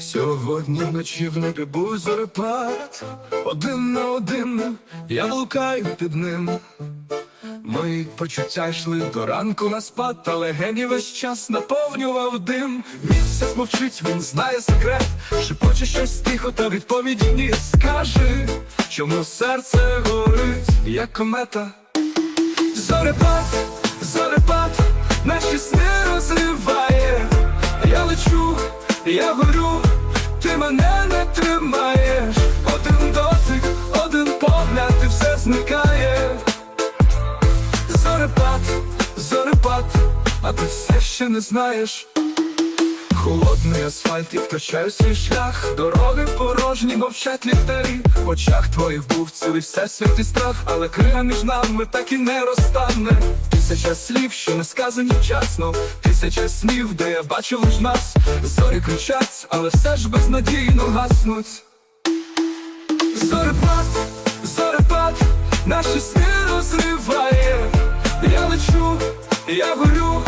Сьогодні вночі в небі був зорепад Один на один я блукаю під ним Мої почуття йшли до ранку на спад, але гені весь час наповнював дим. Місяць мовчить, він знає секрет, шепоче щось тихо, та відповіді ні скаже, чому серце горить, як комета. Зорепад, зорепад, наші сни розриває. Я лечу, я горю, ти мене не тримаєш. Один дотик, один погляд, і все зникає. Зорепад, зорепад, а ти все ще не знаєш. Холодний асфальт і втрачаю свій шлях Дороги порожні, мовчать ліхтарі В очах твоїх був цілий всесвіт і страх Але крига між нами так і не розтане Тисяча слів, що не сказані вчасно. Тисяча снів, де я бачу лиш нас. Зорі кричать, але все ж безнадійно гаснуть. Зорепад, зорепад, наші сни розриває. Я лечу, я горю,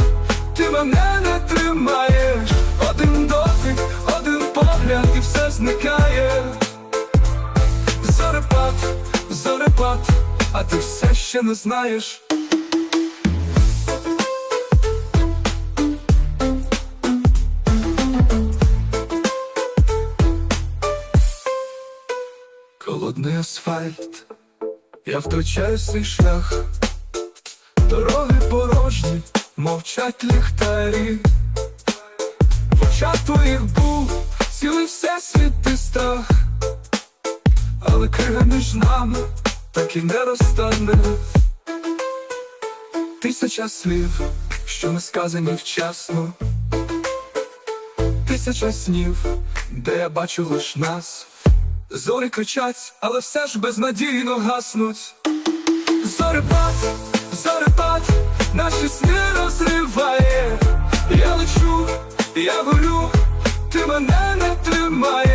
ти мене не тримаєш Один дотик, один погляд і все зникає. Зорепад, зорепад, а ти все ще не знаєш Холодний асфальт, я втрачаю свій шлях, дороги порожні, мовчать ліхтарі, в очах твоїх був цілий всесвіт і страх, але крига між нами так і не розтане. Тисяча слів, що не сказані вчасно, тисяча снів, де я бачу лиш нас. Зорі кричать, але все ж безнадійно гаснуть. Зорепад, зорепад, наші сни розриває. Я лечу, я горю, ти мене не тримаєш.